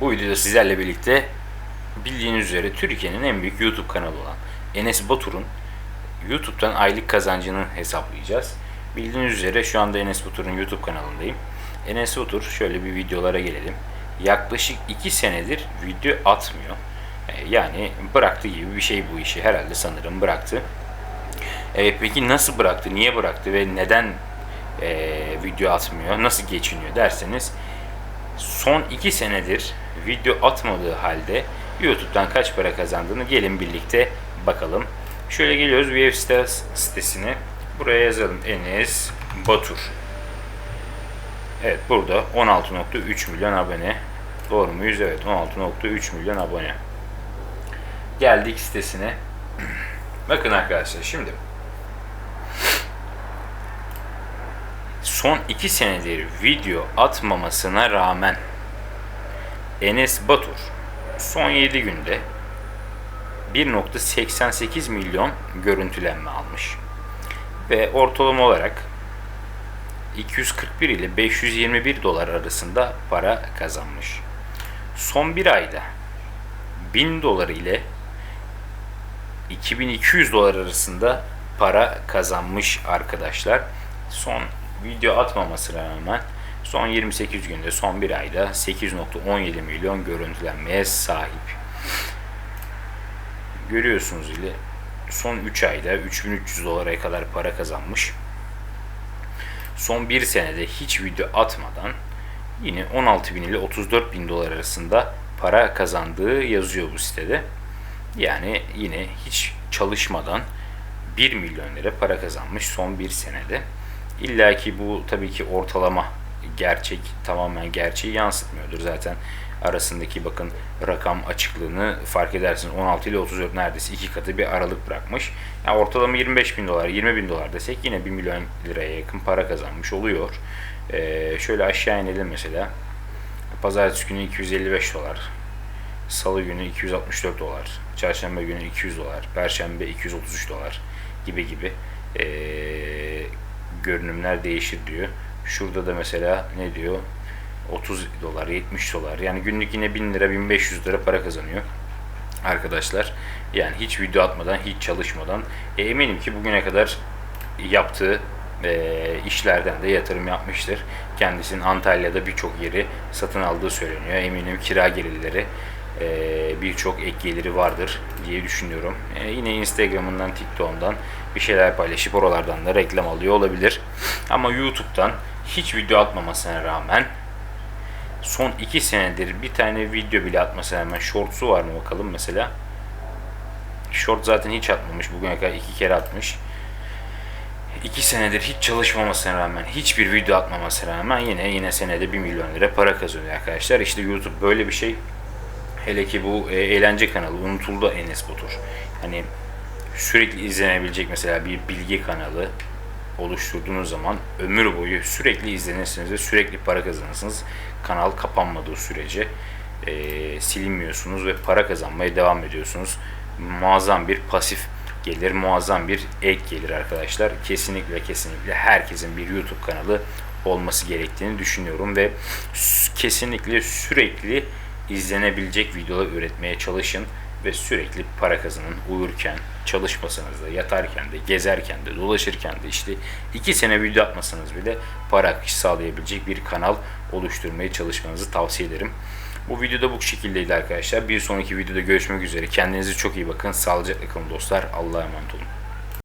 Bu videoda sizlerle birlikte bildiğiniz üzere Türkiye'nin en büyük YouTube kanalı olan Enes Batur'un YouTube'dan aylık kazancını hesaplayacağız. Bildiğiniz üzere şu anda Enes Batur'un YouTube kanalındayım. Enes Batur şöyle bir videolara gelelim. Yaklaşık 2 senedir video atmıyor. E, Yani bıraktı gibi bir şey bu işi herhalde sanırım bıraktı. Evet peki nasıl bıraktı, niye bıraktı ve neden e, video atmıyor, nasıl geçiniyor derseniz son 2 senedir video atmadığı halde YouTube'dan kaç para kazandığını gelin birlikte bakalım. Şöyle geliyoruz site- sitesine. Buraya yazalım Enes Batur. Evet burada 16.3 milyon abone. Doğru muyuz? Evet 16.3 milyon abone. Geldik sitesine. Bakın arkadaşlar şimdi son 2 senedir video atmamasına rağmen Enes Batur son 7 günde 1.88 milyon görüntülenme almış. Ve ortalama olarak 241 ile 521 dolar arasında para kazanmış. Son bir ayda 1000 dolar ile 2200 dolar arasında para kazanmış arkadaşlar. Son video atmamasına rağmen son 28 günde son bir ayda 8.17 milyon görüntülenmeye sahip. Görüyorsunuz ile son 3 ayda 3300 dolara kadar para kazanmış. Son bir senede hiç video atmadan yine 16 bin ile 34 bin dolar arasında para kazandığı yazıyor bu sitede. Yani yine hiç çalışmadan 1 milyon lira para kazanmış son bir senede. İlla ki bu tabii ki ortalama gerçek tamamen gerçeği yansıtmıyordur. Zaten arasındaki bakın rakam açıklığını fark edersiniz 16 ile 34 neredeyse iki katı bir aralık bırakmış. Yani ortalama 25 bin dolar 20 bin dolar desek yine 1 milyon liraya yakın para kazanmış oluyor. Ee, şöyle aşağı inelim mesela. Pazartesi günü 255 dolar. Salı günü 264 dolar. Çarşamba günü 200 dolar. Perşembe 233 dolar gibi gibi ee, görünümler değişir diyor. Şurada da mesela ne diyor? 30 dolar, 70 dolar. Yani günlük yine 1000 lira, 1500 lira para kazanıyor arkadaşlar. Yani hiç video atmadan, hiç çalışmadan. E, eminim ki bugüne kadar yaptığı e, işlerden de yatırım yapmıştır. Kendisinin Antalya'da birçok yeri satın aldığı söyleniyor. Eminim kira gelirleri e, birçok ek geliri vardır diye düşünüyorum. E, yine Instagram'ından, TikTok'undan bir şeyler paylaşıp oralardan da reklam alıyor olabilir. Ama YouTube'dan hiç video atmamasına rağmen son 2 senedir bir tane video bile atmasına rağmen shorts'u var mı bakalım mesela. Short zaten hiç atmamış. Bugüne kadar iki kere atmış. 2 senedir hiç çalışmamasına rağmen, hiçbir video atmamasına rağmen yine yine senede 1 milyon lira para kazanıyor arkadaşlar. İşte YouTube böyle bir şey. Hele ki bu e, eğlence kanalı unutuldu Enes Batur. Hani sürekli izlenebilecek mesela bir bilgi kanalı oluşturduğunuz zaman ömür boyu sürekli izlenirsiniz ve sürekli para kazanırsınız. Kanal kapanmadığı sürece e, silinmiyorsunuz ve para kazanmaya devam ediyorsunuz. Muazzam bir pasif gelir, muazzam bir ek gelir arkadaşlar. Kesinlikle kesinlikle herkesin bir YouTube kanalı olması gerektiğini düşünüyorum ve kesinlikle sürekli izlenebilecek videolar üretmeye çalışın ve sürekli para kazanın uyurken, çalışmasanız da, yatarken de, gezerken de, dolaşırken de işte iki sene video atmasanız bile para akışı sağlayabilecek bir kanal oluşturmaya çalışmanızı tavsiye ederim. Bu videoda bu şekildeydi arkadaşlar. Bir sonraki videoda görüşmek üzere. Kendinize çok iyi bakın. Sağlıcakla kalın dostlar. Allah'a emanet olun.